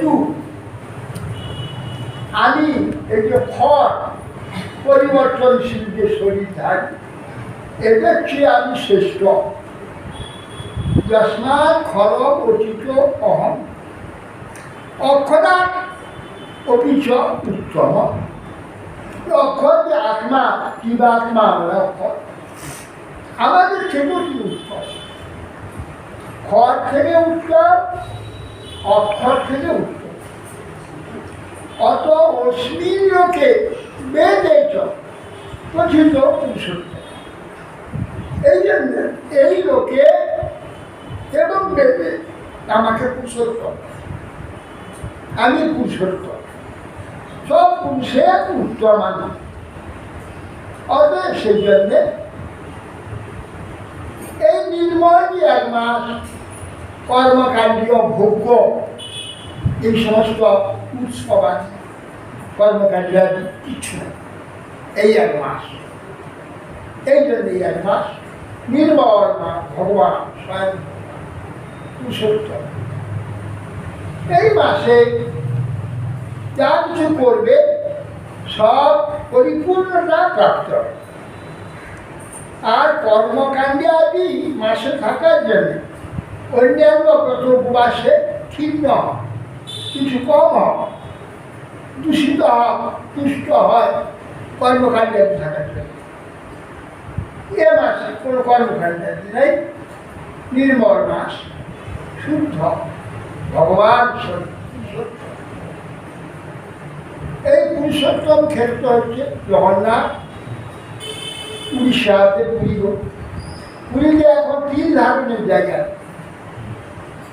একটু আমি এই যে খড়, পরিবর্তনশীল যে শরীর থাকে, এদের চেয়ে আমি শ্রেষ্ঠ। যস্মাৎ খর অচিত অহম। অক্ষরাট অপিচ উত্তম। অক্ষর যে আত্মা জীবাত্মা আমরা অক্ষর? আমাদের কি উত্তম? খড় থেকে উত্তম অক্ষর থেকে উত্তম অত অশ্লীল লোকে বেদেছ পঠিত পুরুষোত্তম। এই জন্য এই লোকে এবং বেদে আমাকে পুরুষোত্তম। আমি পুরুষোত্তম। সব পুরুষে উত্তম আমি অতএব সেই জন্যে এই নির্মল এক মাস কর্মকাণ্ডীয় ভোগ্য এই সমস্ত উৎসব আছে কর্মকাণ্ডী আদি কিচ্ছু এই এক মাস। এই জন্য এই এক মাস নির্মল মা ভগবান স্বয়ং এই মাসে যা কিছু করবে, সব পরিপূর্ণতা প্রাপ্ত। আর কর্মকাণ্ডে আদি মাসে থাকার জন্য অন্যান্য কত উপবাসে ক্ষীণ কিছু কম হয়, দূষিত হয়, তুষ্ট হয়, কর্মকাণ্ডে থাকার জন্য। এ মাসে কোনো কর্মকাণ্ডে আদি নেই, নির্মল মাস, শুদ্ধ, ভগবান এই পুরুষোত্তম ক্ষেত্র হচ্ছে জগন্নাথ, উড়িষ্যাতে পুরী। পুরীতে এখন তিন ধারণের জায়গা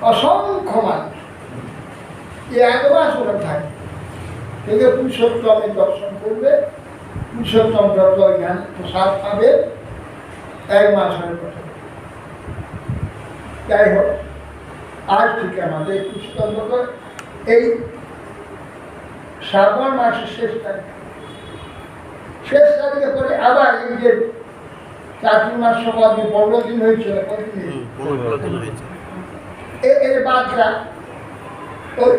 অসংখ্য মানুষ। এই থাকে থেকে পুরুষোত্তমের দর্শন করবে, পুরুষোত্তম যত জ্ঞান প্রসাদ পাবে, এক মাস হয়ে কথা যাই হোক, আজ থেকে আমাদের পুরুষোত্তম এই শ্রাবণ মাসের শেষ তারিখ। শেষ তারিখে পরে আবার এই যে চারটি মাস সময় যে পনেরো দিন হয়েছিল কতদিন হয়েছিল? পনেরো দিন হয়েছে এ- এর বাদটা ওই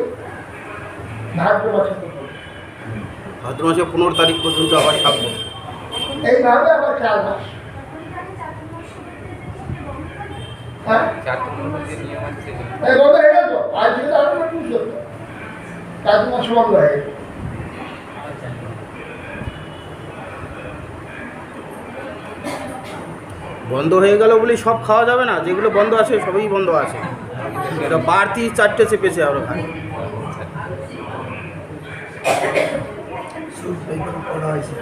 ভাদ্র মাসে ভাদ্র মাসে পনেরো তারিখ পর্যন্ত আবার থাকব এইভাবে আবার চার মাস। হ্যাঁ? এই বন্ধ হয়ে গেল। তো? আর থেকে আরও নতুন চার মাস বন্ধ হয়ে গেল বন্ধ হয়ে গেল বলে সব খাওয়া যাবে না, যেগুলো বন্ধ আছে সবই বন্ধ আছে। এটা বাড়তি চারটে চেপেছে আরও ভাই। করা হয়েছে।